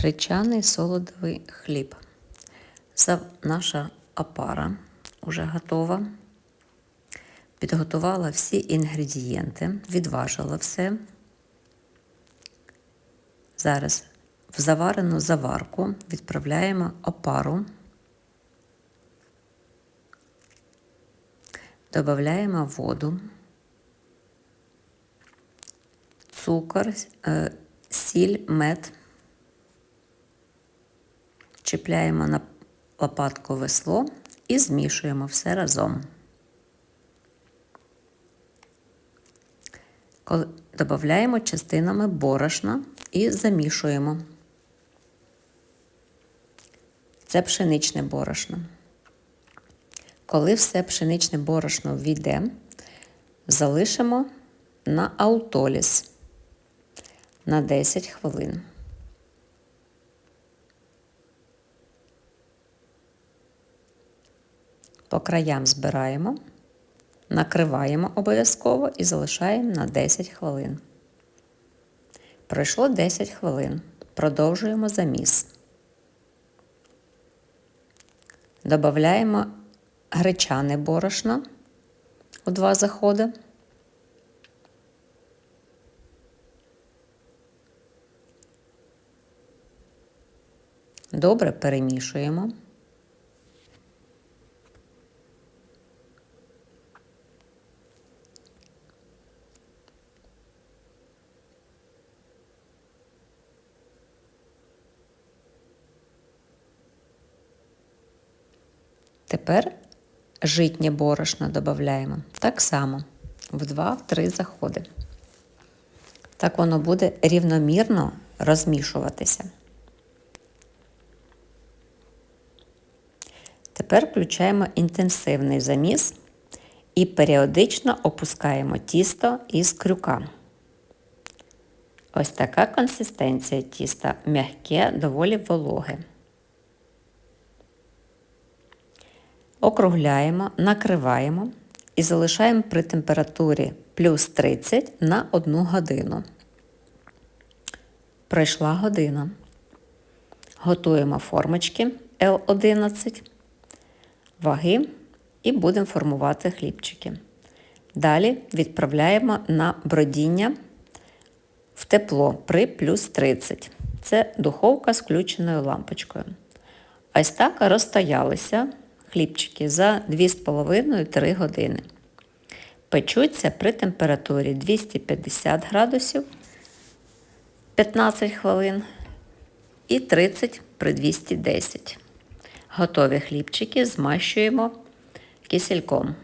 Гречаний солодовий хліб. Наша опара вже готова. Підготувала всі інгредієнти, відважила все. Зараз в заварену заварку відправляємо опару. Додаємо воду, цукор, е, сіль, мед. Чіпляємо на лопатку весло і змішуємо все разом. Додаємо частинами борошна і замішуємо. Це пшеничне борошно. Коли все пшеничне борошно війде, залишимо на аутоліс на 10 хвилин. По краям збираємо, накриваємо обов'язково і залишаємо на 10 хвилин. Пройшло 10 хвилин. Продовжуємо заміс. Додаємо гречане борошно у два заходи. Добре перемішуємо. Тепер житнє борошно додаємо так само в 2-3 заходи. Так воно буде рівномірно розмішуватися. Тепер включаємо інтенсивний заміс і періодично опускаємо тісто із крюка. Ось така консистенція тіста м'яке, доволі вологе. Округляємо, накриваємо і залишаємо при температурі плюс 30 на 1 годину. Пройшла година. Готуємо формочки L11, ваги і будемо формувати хлібчики. Далі відправляємо на бродіння в тепло при плюс 30. Це духовка з включеною лампочкою. Ось так розстоялися хлібчики за 2,5-3 години. Печуться при температурі 250 градусів 15 хвилин і 30 при 210. Готові хлібчики змащуємо кисельком.